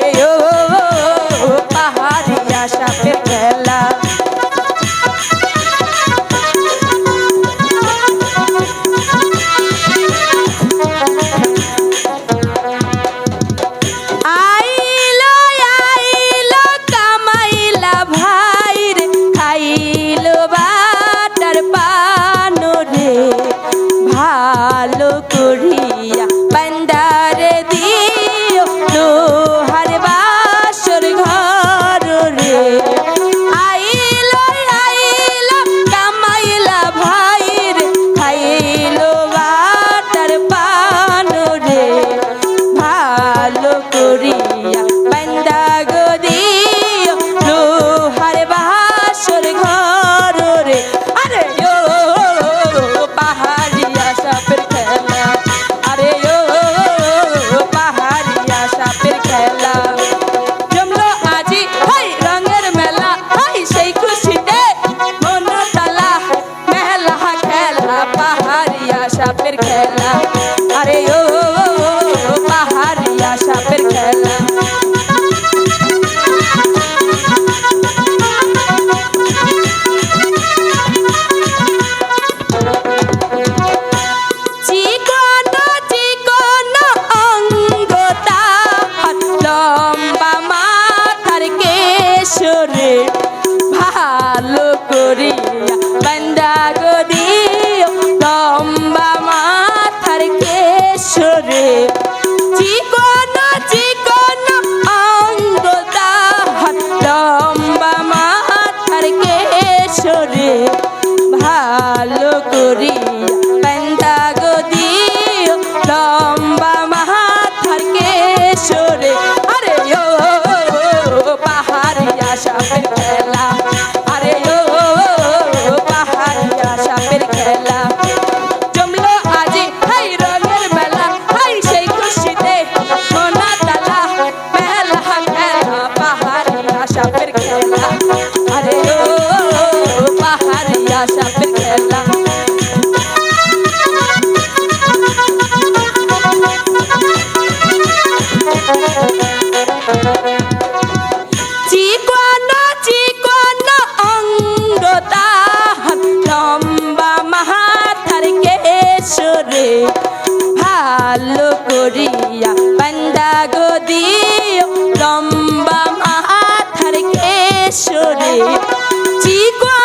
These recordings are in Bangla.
Hey, yo. historia. রে, ভালো করিয়া বান্দা গরি লম্বা মাথার কেশরে, চিকন চিকন অঙ্গ তাহার লম্বা মাথার কেশরে, ভালো করিয়া আশা। মাহাতার কেশরে ভালো করিয়া বান্দা গো দিও। লম্বা মাহাতার কেশরে চিকন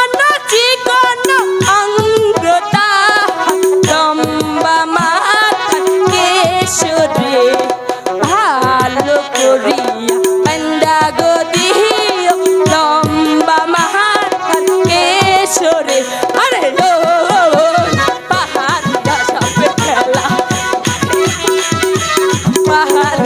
পাহাড়